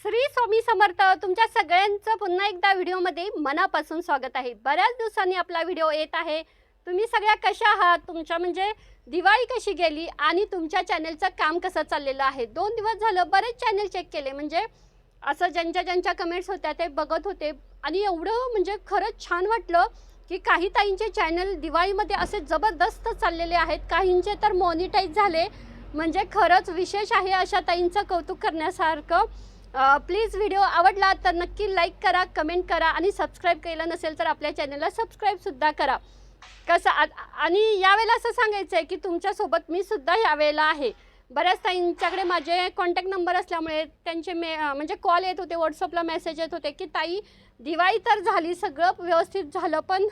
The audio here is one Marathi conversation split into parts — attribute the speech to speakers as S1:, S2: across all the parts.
S1: श्री स्वामी समर्थ तुमच्या सगळ्यांचं पुन्हा एकदा व्हिडिओमध्ये मनापासून स्वागत आहे. बऱ्याच दिवसांनी आपला व्हिडिओ येत आहे. तुम्ही सगळ्या कशा आहात? तुमच्या म्हणजे दिवाळी कशी गेली? आणि तुमच्या चॅनलचं काम कसं चाललेलं आहे? दोन दिवस झालं बरेच चॅनल चेक केले. म्हणजे असं ज्यांच्या ज्यांच्या कमेंट्स होत्या ते बघत होते. आणि एवढं म्हणजे खरंच छान वाटलं की काही ताईंचे चॅनल दिवाळीमध्ये असे जबरदस्त चाललेले आहेत. काहींचे तर मॉनिटाईज झाले. म्हणजे खरंच विशेष आहे अशा ताईंचं कौतुक करण्यासारखं. प्लीज व्हिडिओ आवडला तर नक्की लाईक करा कमेंट करा आणि सबस्क्राईब केलं नसेल तर आपल्या चॅनलला सबस्क्राईबसुद्धा करा. कसं आ- आणि यावेळेला असं सांगायचं आहे की तुमच्यासोबत मी सुद्धा यावेळेला आहे. बऱ्याच ताईंच्याकडे माझे कॉन्टॅक्ट नंबर असल्यामुळे त्यांचे मे म्हणजे कॉल येत होते व्हॉट्सअपला मेसेज येत होते की ताई दिवाळी तर झाली सगळं व्यवस्थित झालं पण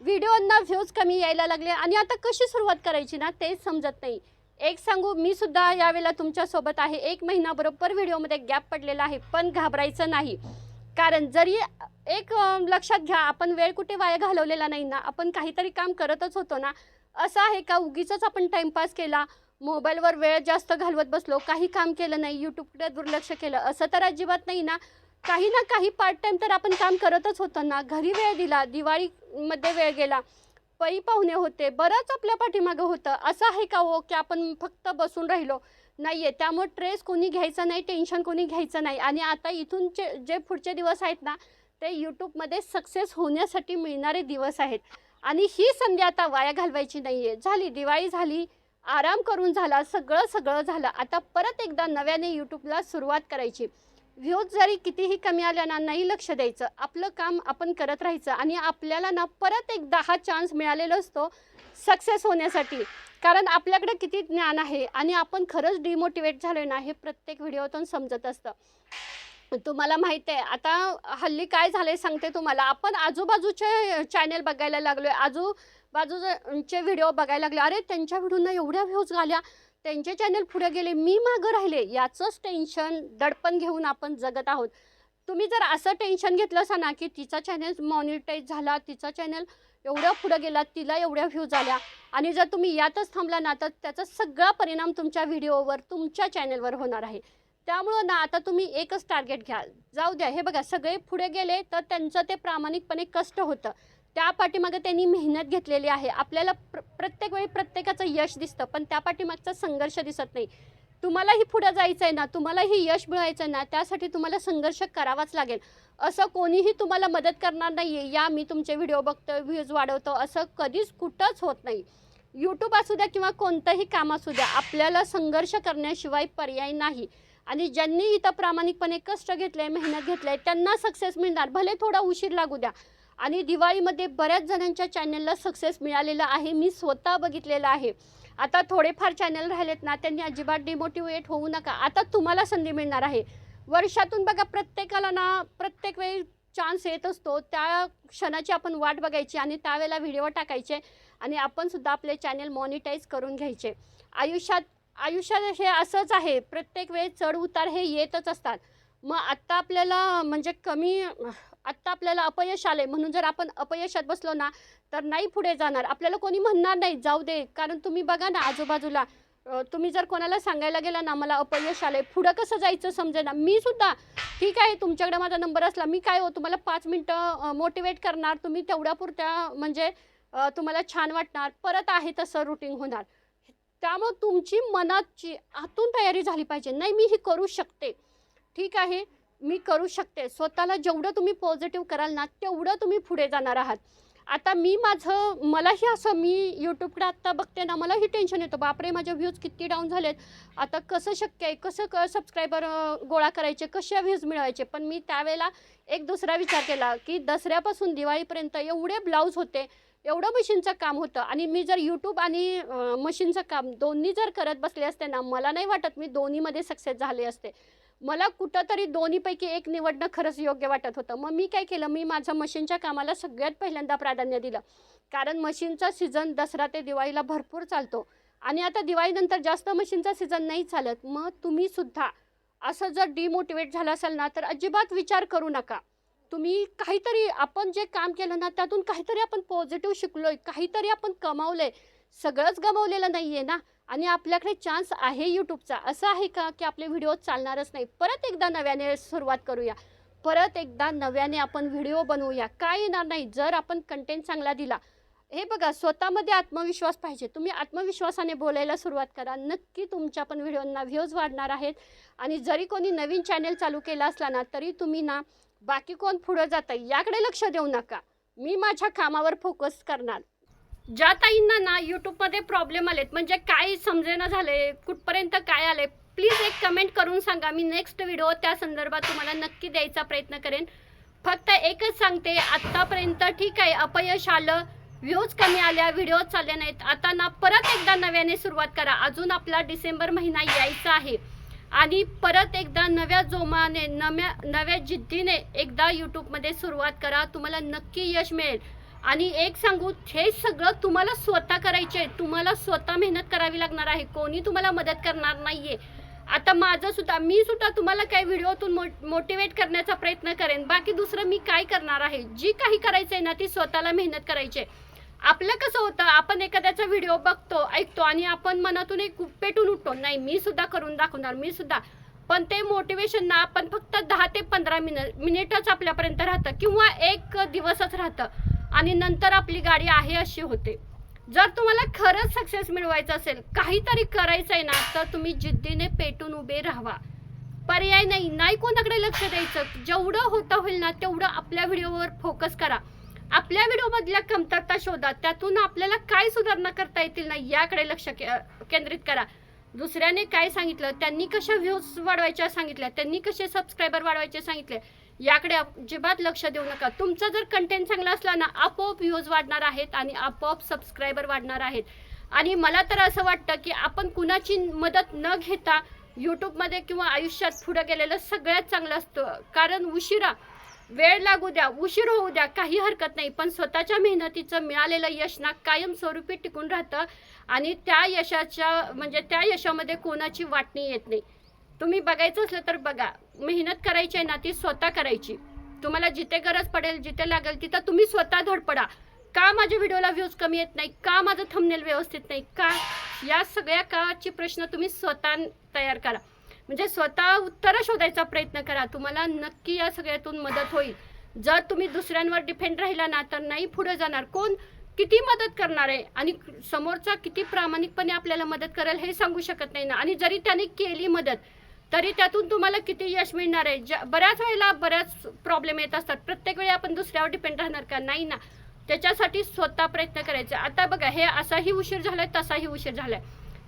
S1: व्हिडिओंना व्ह्यूज कमी यायला लागले आणि आता कशी सुरुवात करायची ना तेच समजत नाही. एक सांगू मी सुद्धा यावेळेला तुमच्यासोबत आहे. एक महिना बरोबर व्हिडिओमध्ये गॅप पडलेला आहे पण घाबरायचं नाही. कारण जरी एक लक्षात घ्या आपण वेळ कुठे वाया घालवलेला नाही ना आपण काहीतरी काम करतच होतो ना. असं आहे का? उगीच आपण टाईमपास केला मोबाईलवर वेळ जास्त घालवत बसलो काही काम केलं नाही यूट्यूबकडे दुर्लक्ष केलं असं तर अजिबात नाही ना. काही ना काही पार्ट टाईम तर आपण काम करतच होतो ना. घरी वेळ दिला दिवाळीमध्ये वेळ गेला. पै पाहुणे होते बरंच आपल्या पाठीमागं होतं. असं आहे का हो की आपण फक्त बसून राहिलो? नाही आहे त्यामुळे ट्रेस कोणी घ्यायचा नाही टेन्शन कोणी घ्यायचं नाही. आणि आता इथूनचे जे पुढचे दिवस आहेत ना ते यूट्यूबमध्ये सक्सेस होण्यासाठी मिळणारे दिवस आहेत. आणि ही संधी आता वाया घालवायची नाही आहे झाली दिवाळी झाली आराम करून झाला सगळं सगळं झालं. आता परत एकदा नव्याने यूट्यूबला सुरुवात करायची. व्ह्यूज जरी कितीही कमी आल्या ना नाही लक्ष द्यायचं. आपलं काम आपण करत राहायचं आणि आपल्याला ना परत एकदा हा चान्स मिळालेला असतो सक्सेस होण्यासाठी. कारण आपल्याकडे किती ज्ञान आहे आणि आपण खरंच डिमोटिवेट झालो ना हे प्रत्येक व्हिडिओतून समजत असतं. तुम्हाला माहीत आहे आता हल्ली काय झालंय सांगते तुम्हाला. आपण आजूबाजूचे चॅनेल बघायला लागलो आहे आजूबाजूचे व्हिडिओ बघायला लागले अरे त्यांच्या व्हिडिओना एवढ्या व्ह्यूज आल्या त्यांचे चॅनल पुढे गेले मी मागं राहिले याचंच टेन्शन दडपण घेऊन आपण जगत आहोत. तुम्ही जर असं टेन्शन घेतलं असा ना की तिचा चॅनल मॉनिटाईज झाला तिचा चॅनल एवढ्या पुढं गेला तिला एवढ्या व्ह्यू झाल्या आणि जर तुम्ही यातच थांबला ना तर त्याचा सगळा परिणाम तुमच्या व्हिडिओवर तुमच्या चॅनलवर होणार आहे. त्यामुळं ना आता तुम्ही एकच टार्गेट घ्या. जाऊ द्या हे बघा सगळे पुढे गेले तर त्यांचं ते प्रामाणिकपणे कष्ट होतं. त्या पाठीमागे त्यांनी मेहनत घेतलेली आहे. आपल्याला प्र प्रत्येक वेळी प्रत्येकाचं यश दिसतं पण त्या पाठीमागचा संघर्ष दिसत नाही. तुम्हालाही पुढं जायचं आहे ना तुम्हालाही यश मिळवायचं आहे ना त्यासाठी तुम्हाला संघर्ष करावाच लागेल. असं कोणीही तुम्हाला मदत करणार नाही आहे या मी तुमचे व्हिडिओ बघतो व्ह्यूज वाढवतो. असं कधीच कुठंच होत नाही. यूट्यूब असू द्या किंवा कोणतंही काम असू द्या आपल्याला संघर्ष करण्याशिवाय पर्याय नाही. आणि ज्यांनी इथं प्रामाणिकपणे कष्ट घेतले मेहनत घेतले त्यांना सक्सेस मिळणार. भले थोडा उशीर लागू द्या आणि दिवाळीमध्ये बऱ्याच जणांच्या चॅनलला सक्सेस मिळालेला आहे. मी स्वतः बघितलेलं आहे. आता थोडेफार चॅनल राहिलेत ना त्यांनी अजिबात डिमोटिवेट होऊ नका. आता तुम्हाला संधी मिळणार आहे. वर्षातून बघा प्रत्येकाला ना प्रत्येक वेळी चान्स येत असतो. त्या क्षणाची आपण वाट बघायची आणि त्यावेळेला व्हिडिओ टाकायचे आणि आपण सुद्धा आपले चॅनल मॉनिटाईज करून घ्यायचे. आयुष्यात आयुष्यात हे असंच आहे. प्रत्येक वेळी चढ उतार हे येतच असतात. मग आत्ता आपल्याला म्हणजे कमी आत्ता आपल्याला अपयश आले म्हणून जर आपण अपयशात बसलो ना तर नाही पुढे जाणार. आपल्याला कोणी म्हणणार नाही जाऊ दे कारण तुम्ही बघा ना आजूबाजूला तुम्ही जर कोणाला सांगायला गेला ना मला अपयश आले पुढं कसं जायचं समजे ना मी सुद्धा ठीक आहे तुमच्याकडे माझा नंबर असला मी काय हो तुम्हाला पाच मिनटं मोटिवेट करणार तुम्ही तेवढ्यापुरत्या म्हणजे तुम्हाला छान वाटणार परत आहे तसं रुटीन होणार. त्यामुळं तुमची मनाची आतून तयारी झाली पाहिजे. नाही मी ही करू शकते. ठीक आहे? मी करू शकते. स्वतःला जेवढं तुम्ही पॉझिटिव्ह कराल ना तेवढं तुम्ही पुढे जाणार आहात. आता मी माझं मलाही असं मी यूट्यूबकडे आत्ता बघते ना मलाही टेन्शन येतं. बापरे माझे व्ह्यूज किती डाऊन झालेत. आता कसं शक्य आहे? कसं क सबस्क्रायबर गोळा करायचे? कशा व्ह्यूज मिळवायचे? पण मी त्यावेळेला एक दुसरा विचार केला की दसऱ्यापासून दिवाळीपर्यंत एवढे ब्लाऊज होते एवढं मशीनचं काम होतं. आणि मी जर यूट्यूब आणि मशीनचं काम दोन्ही जर करत बसले असते ना मला नाही वाटत मी दोन्हीमध्ये सक्सेस झाले असते. मला कुठंतरी दोन्हीपैकी एक निवडणं खरंच योग्य वाटत होतं. मग मी काय केलं? मी माझं मशीनच्या कामाला सगळ्यात पहिल्यांदा प्राधान्य दिलं. कारण मशीनचा सीझन दसरा ते दिवाळीला भरपूर चालतो. आणि आता दिवाळीनंतर जास्त मशीनचा सीझन नाही चालत. मग तुम्हीसुद्धा असं जर डिमोटिवेट झालं असेल ना तर अजिबात विचार करू नका. तुम्ही काहीतरी आपण जे काम केलं ना त्यातून काहीतरी आपण पॉझिटिव्ह शिकलो आहे काहीतरी आपण कमावलं आहे सगळंच गमावलेलं नाही आहे ना. आणि आपल्याकडे चान्स आहे यूट्यूबचा असं आहे का की आपले व्हिडिओ चालणारच नाही? परत एकदा नव्याने सुरुवात करूया. परत एकदा नव्याने आपण व्हिडिओ बनवूया. काय येणार नाही? जर आपण कंटेंट चांगला दिला. हे बघा स्वतःमध्ये आत्मविश्वास पाहिजे. तुम्ही आत्मविश्वासाने बोलायला सुरुवात करा. नक्की तुमच्या पण व्हिडिओंना व्ह्यूज वाढणार आहेत. आणि जरी कोणी नवीन चॅनल चालू केला असला ना तरी तुम्ही ना बाकी कोण पुढं जातं याकडे लक्ष देऊ नका. मी माझ्या कामावर फोकस करणार. ज्या ताईंना ना यूट्यूबमध्ये प्रॉब्लेम आलेत म्हणजे काय समजेना झाले कुठपर्यंत काय आले प्लीज एक कमेंट करून सांगा. मी नेक्स्ट व्हिडिओ त्या संदर्भात तुम्हाला नक्की द्यायचा प्रयत्न करेन. फक्त एकच सांगते आत्तापर्यंत ठीक आहे अपयश आलं व्ह्यूज कमी आल्या व्हिडिओ चालले नाहीत. आता ना परत एकदा नव्याने सुरुवात करा. अजून आपला डिसेंबर महिना यायचा आहे. आणि परत एकदा नव्या जोमाने नव्या नव्या जिद्दीने एकदा यूट्यूबमध्ये सुरुवात करा. तुम्हाला नक्की यश मिळेल. आणि एक सांगू हे सगळं तुम्हाला स्वतः करायचे आहे. तुम्हाला स्वतः मेहनत करावी लागणार आहे. कोणी तुम्हाला मदत करणार नाही आहे आता माझं सुद्धा मी सुद्धा तुम्हाला काही व्हिडिओतून मो मोटिवेट करण्याचा प्रयत्न करेन. बाकी दुसरं मी काय करणार आहे? जी काही करायचं आहे ना ती स्वतःला मेहनत करायची आहे. आपलं कसं होतं आपण एखाद्याचा व्हिडिओ बघतो ऐकतो आणि आपण मनातून एक पेटून उठतो नाही मी सुद्धा करून दाखवणार मी सुद्धा. पण ते मोटिवेशन ना आपण फक्त दहा ते पंधरा मिनिट मिनिटच आपल्यापर्यंत राहतं किंवा एक दिवसच राहतं. आणि नंतर आपली गाडी आहे अशी होते. जर तुम्हाला खरंच सक्सेस मिळवायचं असेल काहीतरी करायचं आहे ना तर तुम्ही जिद्दीने पेटून उभे राहावा. पर्याय नाही नाही कोणाकडे लक्ष द्यायचं. जेवढं होतं होईल ना तेवढं आपल्या व्हिडिओवर फोकस करा. आपल्या व्हिडिओमधल्या कमतरता शोधा. त्यातून आपल्याला काय सुधारणा करता येतील ना याकडे लक्ष के- केंद्रित करा. दुसऱ्याने काय सांगितलं त्यांनी कशा व्ह्यूज वाढवायच्या सांगितल्या त्यांनी कसे सबस्क्रायबर वाढवायचे सांगितले याकडे अजिबात लक्ष देऊ नका. तुमचा जर कंटेंट चांगला असला ना आपोआप व्ह्यूज वाढणार आहेत आणि आपोआप सबस्क्रायबर वाढणार आहेत. आणि मला तर असं वाटतं की आपण कुणाची मदत न घेता यूट्यूबमध्ये किंवा आयुष्यात पुढं गेलेलं सगळ्यात चांगलं असतं. कारण उशिरा वेळ लागू द्या उशीर होऊ द्या काही हरकत नाही. पण स्वतःच्या मेहनतीचं मिळालेलं यश ना कायमस्वरूपी टिकून राहतं आणि त्या यशाच्या म्हणजे त्या यशामध्ये कोणाची वाटणी येत नाही. तुम्ही बघायचं असलं तर बघा. मेहनत करायची आहे ना ती स्वतः करायची. तुम्हाला जिथे गरज पडेल जिथे लागेल तिथं तुम्ही स्वतः धडपडा का माझ्या व्हिडिओला व्ह्यूज कमी येत नाही? का माझं थंबनेल व्यवस्थित नाही? का? या सगळ्या काची प्रश्न तुम्ही स्वतः तयार करा. म्हणजे स्वतः उत्तरं शोधायचा प्रयत्न करा. तुम्हाला नक्की या सगळ्यातून मदत होईल. जर तुम्ही दुसऱ्यांवर डिपेंड राहिला ना तर नाही पुढे जाणार. कोण किती मदत करणार आहे? आणि समोरचा किती प्रामाणिकपणे आपल्याला मदत करेल हे सांगू शकत नाही ना. आणि जरी त्याने केली मदत तरी त्यातून तुम्हाला किती यश मिळणार आहे? ज्या बऱ्याच वेळेला बऱ्याच प्रॉब्लेम येत असतात. प्रत्येक वेळी आपण दुसऱ्यावर डिपेंड राहणार का? नाही ना. त्याच्यासाठी स्वतः प्रयत्न करायचा. आता बघा हे असाही उशीर झालाय तसाही उशीर झालाय.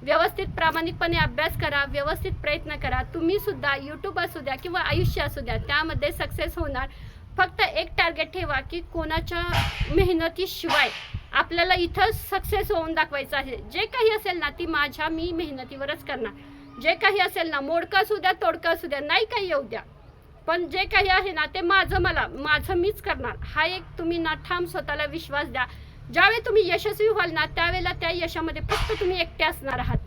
S1: व्यवस्थित प्रामाणिकपणे अभ्यास करा व्यवस्थित प्रयत्न करा. तुम्ही सुद्धा यूट्यूब असू द्या किंवा आयुष्य असू द्या त्यामध्ये सक्सेस होणार. फक्त एक टार्गेट ठेवा की कोणाच्या मेहनतीशिवाय आपल्याला इथं सक्सेस होऊन दाखवायचं आहे. जे काही असेल ना ती माझ्या मी मेहनतीवरच करणार. जे काही असेल ना मोडकं असू द्या तोडकं असू द्या नाही काही येऊ द्या. पण जे काही आहे ना ते माझं मला माझं मीच करणार. हा एक तुम्ही ना ठाम स्वतःला विश्वास द्या. ज्यावेळी तुम्ही यशस्वी व्हाल ना त्यावेळेला त्या यशामध्ये फक्त तुम्ही एकटे असणार आहात.